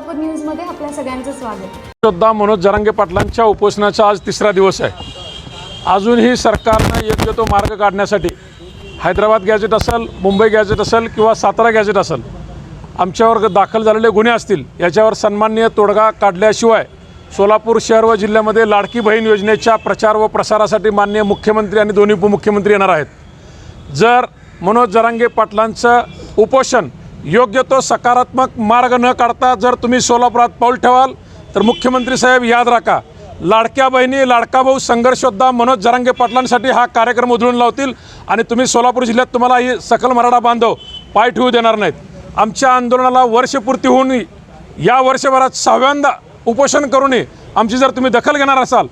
सोलापूर न्यूजमध्ये आपल्या सगळ्यांचं स्वागत. योद्धा मनोज जरांगे पाटलांच्या उपोषणाचा आज तिसरा दिवस आहे. अजूनही सरकारनं योग्य तो मार्ग काढण्यासाठी हैदराबाद गॅजेट असेल मुंबई गॅजेट असेल किंवा सातारा गॅजेट असेल आमच्यावर दाखल झालेले गुन्हे असतील याच्यावर सन्माननीय तोडगा काढल्याशिवाय सोलापूर शहर व जिल्ह्यामध्ये लाडकी बहीण योजनेच्या प्रचार व प्रसारासाठी मान्य मुख्यमंत्री आणि दोन्ही उपमुख्यमंत्री येणार आहेत. जर मनोज जरांगे पाटलांचं उपोषण योग्य तो सकारात्मक मार्ग न काढता जर तुम्ही सोलापुरात पाऊल ठेवाल तर मुख्यमंत्री साहेब याद राखा लाडक्या बहिणी लाडका भाऊ संघर्षोद्धा मनोज जरांगे पाटलांसाठी हा कार्यक्रम उधळून लावतील आणि तुम्ही सोलापूर जिल्ह्यात तुम्हाला ही सकल मराठा बांधव पाय ठेवू देणार नाहीत. आमच्या आंदोलनाला वर्षपूर्ती होऊन या वर्षभरात सहाव्यांदा उपोषण करूनही आमची जर तुम्ही दखल घेणार असाल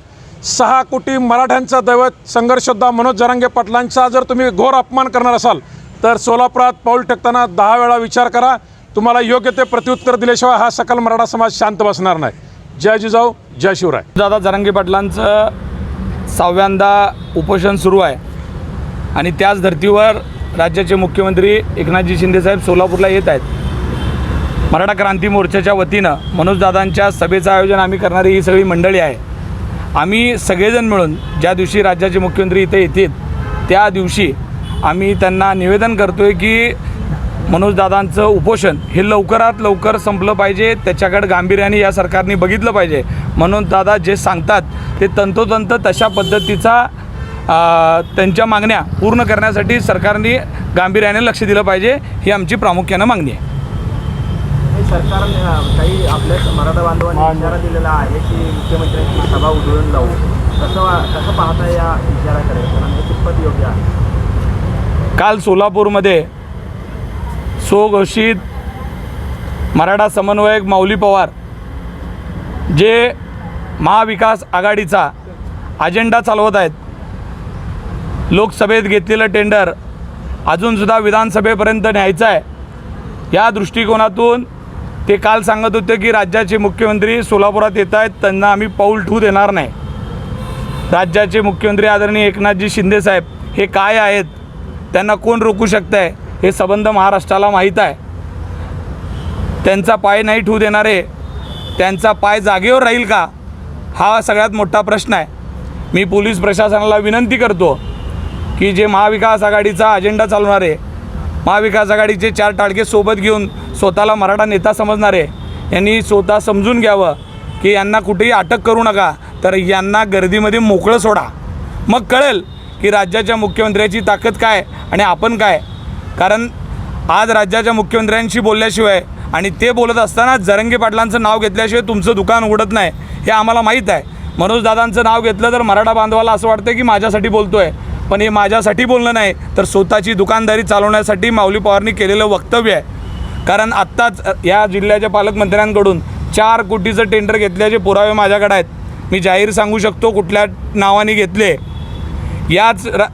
सहा कोटी मराठ्यांचा दैवत संघर्षोद्धा मनोज जरांगे पाटलांचा जर तुम्ही घोर अपमान करणार असाल तर सोलापुरात पाऊल टाकताना दहा वेळा विचार करा. तुम्हाला योग्य ते प्रत्युत्तर दिल्याशिवाय हा सकल मराठा समाज शांत बसणार नाही. जय जिजाऊ जय शिवराय. दादा जरंगी पाटलांचं सहाव्यांदा उपोषण सुरू आहे. आणि त्याच धर्तीवर राज्याचे मुख्यमंत्री एकनाथजी शिंदेसाहेब सोलापूरला येत आहेत. मराठा क्रांती मोर्चाच्या वतीनं मनोजदादांच्या सभेचं आयोजन आम्ही करणारी ही सगळी मंडळी आहे. आम्ही सगळेजण मिळून ज्या दिवशी राज्याचे मुख्यमंत्री इथे येतील त्या दिवशी आम्ही त्यांना निवेदन करतो आहे की मनोजदादांचं उपोषण हे लवकरात लवकर संपलं पाहिजे. त्याच्याकडे गांभीर्याने या सरकारने बघितलं पाहिजे. मनोजदादा जे सांगतात ते तंतोतंत तशा पद्धतीचा त्यांच्या मागण्या पूर्ण करण्यासाठी सरकारने गांभीर्याने लक्ष दिलं पाहिजे. ही आमची प्रामुख्यानं मागणी आहे. सरकार काही आपल्या मराठा बांधवांनी इशारा दिलेला आहे की मुख्यमंत्र्यांची सभा उधळून लावू कसं कसं पाहता या इशाराकडे कारण हे कितपत योग्य आहे. काल सोलापूरमध्ये स्वघोषित मराठा समन्वयक माऊली पवार जे महाविकास आघाडीचा अजेंडा चालवत आहेत. लोकसभेत घेतलेलं टेंडर अजूनसुद्धा विधानसभेपर्यंत न्यायचं आहे. या दृष्टिकोनातून ते काल सांगत होते की राज्याचे मुख्यमंत्री सोलापुरात येत आहेत त्यांना आम्ही पाऊल ठेवू देणार नाही. राज्याचे मुख्यमंत्री आदरणीय एकनाथजी शिंदेसाहेब हे काय आहेत? त्यांना कोण रोखू शकतं आहे हे संबंध महाराष्ट्राला माहीत आहे. त्यांचा पाय नाही ठेवू देणारे त्यांचा पाय जागेवर राहील का? हा सगळ्यात मोठा प्रश्न आहे. मी पोलीस प्रशासनाला विनंती करतो की जे महाविकास आघाडीचा अजेंडा चालवणारे महाविकास आघाडीचे चार टाळके सोबत घेऊन स्वतःला मराठा नेता समजणारे यांनी स्वतः समजून घ्यावं की यांना कुठेही अटक करू नका तर यांना गर्दीमध्ये मोकळं सोडा. मग कळेल की राज्याच्या मुख्यमंत्र्याची ताकद काय आणि आपण काय? कारण आज राज्याच्या मुख्यमंत्र्यांशी बोलल्याशिवाय आणि ते बोलत असताना जरंगे पाटलांचं नाव घेतल्याशिवाय तुमचं दुकान उघडत नाही हे आम्हाला माहीत आहे. मनोजदादांचं नाव घेतलं तर मराठा बांधवाला असं वाटतं की माझ्यासाठी बोलतो आहे पण हे माझ्यासाठी बोलणं नाही तर स्वतःची दुकानदारी चालवण्यासाठी माऊली पवारनी केलेलं वक्तव्य आहे. कारण आत्ताच या जिल्ह्याच्या पालकमंत्र्यांकडून चार कोटीचं टेंडर घेतल्याचे पुरावे माझ्याकडे आहेत. मी जाहीर सांगू शकतो कुठल्या नावाने घेतले. याच र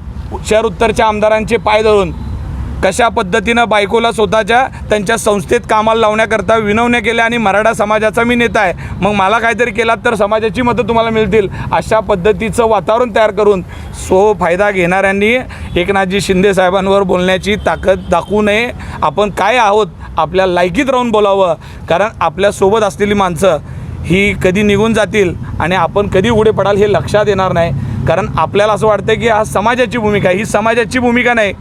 शहर उत्तरच्या आमदारांचे पाय धरून कशा पद्धतीनं बायकोला स्वतःच्या त्यांच्या संस्थेत कामाला लावण्याकरता विनवण्या केल्या आणि मराठा समाजाचा मी नेता आहे मग मला काहीतरी केलात तर समाजाची मतं तुम्हाला मिळतील अशा पद्धतीचं वातावरण तयार करून सो फायदा घेणाऱ्यांनी एकनाथजी शिंदे साहेबांवर बोलण्याची ताकद दाखवू नये. आपण काय आहोत आपल्या लायकीत राहून बोलावं कारण आपल्यासोबत असलेली माणसं ही कधी निघून जातील आणि आपण कधी उघडे पडाल हे लक्षात येणार नाही. कारण आपल्याला असं वाटतं की हा समाजाची भूमिका आहे. ही समाजाची भूमिका नाही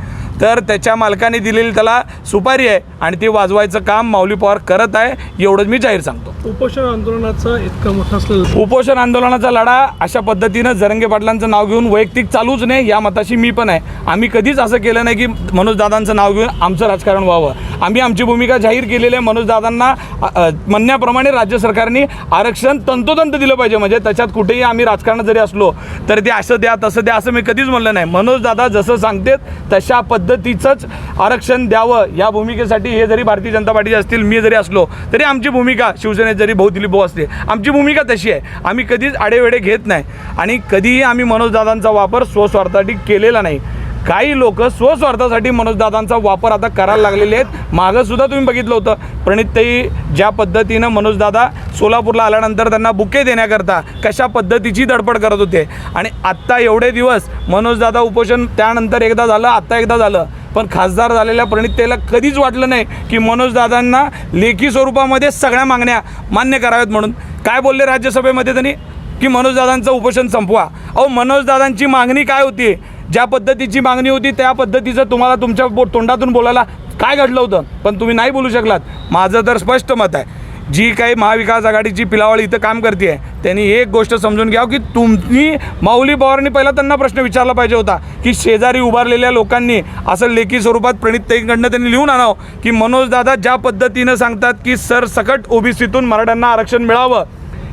तर त्याच्या मालकाने दिलेली त्याला सुपारी आहे आणि ते वाजवायचं काम माऊली पवार करत आहे एवढंच मी जाहीर सांगतो. उपोषण आंदोलनाचा इतका मोठा असलेला उपोषण आंदोलनाचा लढा अशा पद्धतीनं जरंगे पाटलांचं नाव घेऊन वैयक्तिक चालूच नाही या मताशी मी पण आहे. आम्ही कधीच असं केलं नाही की मनोज दादांचं नाव घेऊन आमचं राजकारण व्हावं. आम्ही आमची भूमिका जाहीर केलेली आहे मनोज दादांना अ, अ, म्हणण्याप्रमाणे राज्य सरकारने आरक्षण तंतोतंत दिलं पाहिजे. म्हणजे त्याच्यात कुठेही आम्ही राजकारणात जरी असलो तर ते असं द्या तसं द्या असं मी कधीच म्हणलं नाही. मनोज दादा जसं सांगतेत तशा पद्धतीचंच आरक्षण द्यावं. या भूमिकेसाठी हे जरी भारतीय जनता पार्टीचे असतील मी जरी असलो तरी आमची भूमिका शिवसेनेत जरी भाऊ दिलीप भाऊ असते आमची भूमिका तशी आहे. आम्ही कधीच आडेवेडे घेत नाही. आणि कधीही आम्ही मनोजदादांचा वापर स्वस्वार्थासाठी केलेला नाही. काही लोक स्वस्वार्थासाठी मनोजदादांचा वापर आता करायला लागलेले आहेत. मागंसुद्धा तुम्ही बघितलं होतं. प्रणितताई ज्या पद्धतीनं मनोजदादा सोलापूरला आल्यानंतर त्यांना बुके देण्याकरता कशा पद्धतीची धडपड करत होते. आणि आत्ता एवढे दिवस मनोजदादा उपोषण त्यानंतर एकदा झालं आत्ता एकदा झालं. पण खासदार झालेल्या प्रणिततेला कधीच वाटलं नाही की मनोजदादांना लेखी स्वरूपामध्ये सगळ्या मागण्या मान्य कराव्यात म्हणून. काय बोलले राज्यसभेमध्ये त्यांनी? की मनोजदादांचं उपोषण संपवा. अहो मनोजदादांची मागणी काय होती? ज्या पद्धतीची मागणी होती त्या पद्धतीचं तुम्हाला तुमच्या बो तोंडातून बोलायला काय घडलं होतं? पण तुम्ही नाही बोलू शकलात. माझं तर स्पष्ट मत आहे. जी काही महाविकास आघाडीची पिलावळी इथं काम करते आहे त्यांनी एक गोष्ट समजून घ्या की तुम्ही माऊली पवारांनी पहिला त्यांना प्रश्न विचारला पाहिजे होता की शेजारी उभारलेल्या लोकांनी असं लेखी स्वरूपात प्रणितताईंकडनं त्यांनी लिहून आणावं की मनोजदादा ज्या पद्धतीनं सांगतात की सरसकट ओबीसीतून मराठ्यांना आरक्षण मिळावं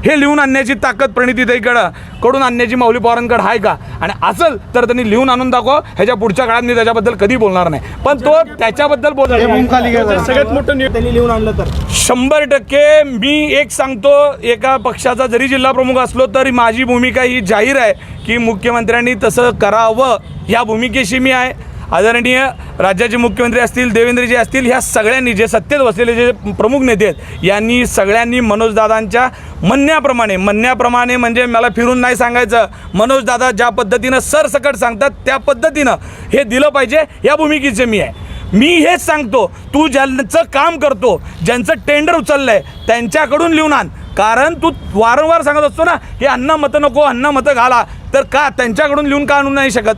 हे लिहून आणण्याची ताकद प्रणितीताईकडं कडून आणण्याची माऊली पवारांकडे आहे का? आणि असेल तर त्यांनी लिहून आणून दाखव. ह्याच्या पुढच्या काळात मी त्याच्याबद्दल कधी बोलणार नाही. पण तो त्याच्याबद्दल बोलणार सगळ्यात मोठं लिहून आणलं तर. शंभर टक्के मी एक सांगतो एका पक्षाचा जरी जिल्हा प्रमुख असलो तरी माझी भूमिका ही जाहीर आहे की मुख्यमंत्र्यांनी तसं करावं. ह्या भूमिकेशी मी आहे. आदरणीय राज्याचे मुख्यमंत्री असतील देवेंद्रजी असतील ह्या सगळ्यांनी जे सत्तेत बसलेले जे प्रमुख नेते आहेत यांनी सगळ्यांनी मनोजदादांच्या म्हणण्याप्रमाणे म्हणण्याप्रमाणे म्हणजे मला फिरून नाही सांगायचं मनोजदादा ज्या पद्धतीनं सरसकट सांगतात त्या पद्धतीनं हे दिलं पाहिजे या भूमिकेचे मी आहे. मी हेच सांगतो तू ज्यांचं काम करतो ज्यांचं टेंडर उचललं आहे त्यांच्याकडून लिहून आण. कारण तू वारंवार सांगत असतो ना की अन्न मतं नको अन्न मतं घाला. तर का त्यांच्याकडून लिहून का आणून नाही शकत?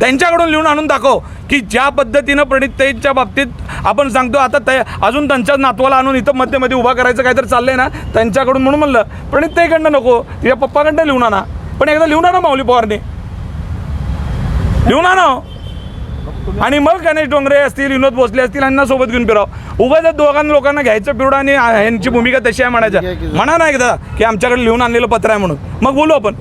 त्यांच्याकडून लिहून आणून दाखव की ज्या पद्धतीनं प्रणितताईच्या बाबतीत आपण सांगतो आता त्या अजून त्यांच्याच नातवाला आणून इथं मध्ये मध्ये उभा करायचं काहीतरी चाललंय ना त्यांच्याकडून म्हणून म्हणलं प्रणितताईकडनं नको तिच्या पप्पाकडनं लिहून आणा. पण एकदा लिहून आणा माऊली पवारने. लिहून आणा आणि मग गणेश डोंगरे असतील विनोद भोसले असतील यांना सोबत घेऊन फिराव. उगाच या दोघांना लोकांना घ्यायचं पिवडं आणि यांची भूमिका तशी आहे म्हणायचं. म्हणा ना एकदा की आमच्याकडे लिहून आणलेलं पत्र आहे म्हणून. मग बोलू आपण.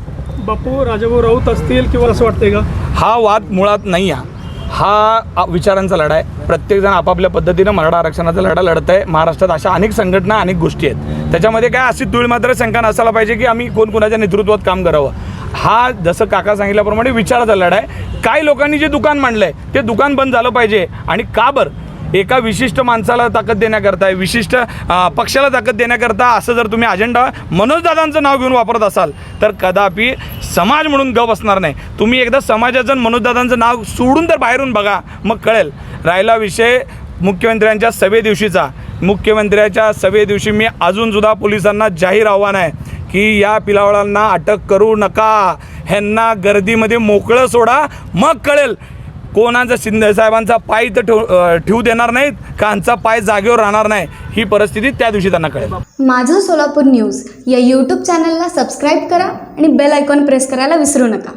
बापू राजाभाऊ राऊत असतील किंवा असं वाटतंय का? हा वाद मुळात नाही हा हा आ- विचारांचा लढा आहे. प्रत्येकजण आपापल्या पद्धतीनं मराठा आरक्षणाचा लढा लढत आहे. महाराष्ट्रात अशा अनेक संघटना अनेक गोष्टी आहेत. त्याच्यामध्ये काय अशी तुळ मात्र शंका नसायला पाहिजे की आम्ही कोण कोणाच्या नेतृत्वात काम करावं. हा जसं काका सांगितल्याप्रमाणे विचाराचा लढा आहे. काही लोकांनी जे दुकान मांडलं आहे ते दुकान बंद झालं पाहिजे. आणि का बरं? एका विशिष्ट माणसाला ताकद देण्याकरता विशिष्ट पक्षाला ताकद देण्याकरता असं जर तुम्ही अजेंडा मनोजदादांचं नाव घेऊन वापरत असाल तर कदापि समाज म्हणून गप असणार नाही. तुम्ही एकदा समाजाचं मनोजदादांचं नाव सोडून तर बाहेरून बघा मग कळेल. राहिला विषय मुख्यमंत्र्यांच्या सभेदिवशीचा मुख्यमंत्र्याच्या सभेदिवशी मी अजूनसुद्धा पोलिसांना जाहीर आव्हान आहे की या पिलावळांना अटक करू नका. ह्यांना गर्दीमध्ये मोकळं सोडा मग कळेल. कोणाचा शिंदे साहेबांचा पाय तर ठेव ठेवू देणार नाहीत कांचा पाय जागेवर राहणार नाही? ही परिस्थिती त्या दिवशी त्यांना कळेल. माझं सोलापूर न्यूज या यूट्यूब चॅनलला सबस्क्राईब करा आणि बेल आयकॉन प्रेस करायला विसरू नका.